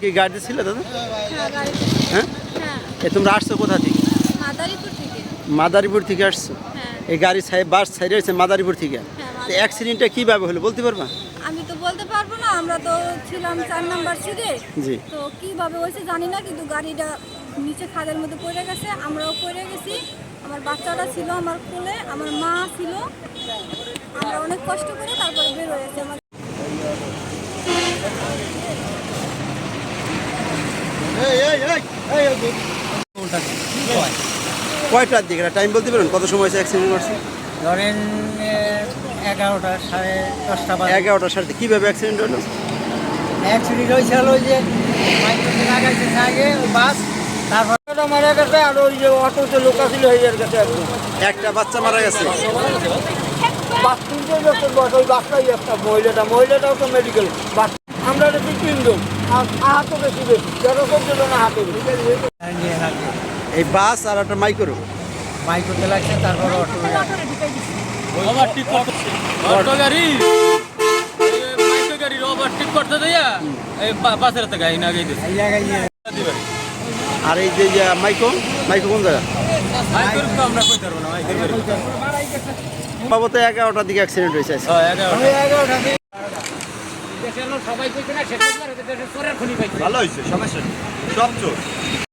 কি গাড়িতে ছিল দাদা? হ্যাঁ হ্যাঁ? হ্যাঁ। এ তোমরা আসছো কোথা থেকে? মাদারীপুর থেকে। মাদারীপুর থেকে আসছো? হ্যাঁ। এই গাড়ি বাস সাইডে আছে মাদারীপুর থেকে? তো অ্যাক্সিডেন্টটা কীভাবে হলো বলতে পারবা? আমি তো বলতে পারব না আমরা তো ছিলাম চার নাম্বার সিটে। জি। তো কীভাবে হয়েছে জানি না কিন্তু গাড়িটা নিচে খাদের মধ্যে পড়ে গেছে আমরাও পড়ে গেছি। আমার বাচ্চাটা ছিল আমার কোলে আমার মা ছিল। আমরা অনেক কষ্ট করে তারপরে বের হয়েছে আমার কয়টার দিকে? টাইম বলতে পারেন কত সময় অ্যাক্সিডেন্ট করছে ধরেন এগারোটা সাড়ে দশটা বাজে। এগারোটার সাথে কীভাবে অ্যাক্সিডেন্ট হলো? অ্যাক্সিডেন্ট হয়েছিল ওই যে লাগাইছে আগে বাস তারপর মারা গেছে আর ওই যে অটোতে লোক ছিল গেছে একদম একটা বাচ্চা মারা গেছে? বাস তিনটে লোকের বস ওই একটা মহিলাটা। মহিলাটাও তো মেডিকেল বাস আমরা দেখি তিনজন আর আহত বেশি বেশি। যারা করছিল না হাতে এই বাস আর একটা মাইক্রো মাইক্রোতে লাগছে তারপর অটো ওভারটেক করতে অটো গাড়ি? মাইক্রো গাড়ির ওভারটেক করতে দেয়া? এই বাসের গাড়ি না আর এই যে মাইকো মাইকো কোন জায়গা? মাইক্রো তো আমরা না মাইক্রো এগারোটার দিকে অ্যাক্সিডেন্ট হয়েছে। হ্যাঁ এগারো না থেকে ভালো হয়েছে সমস্যা সব চোর।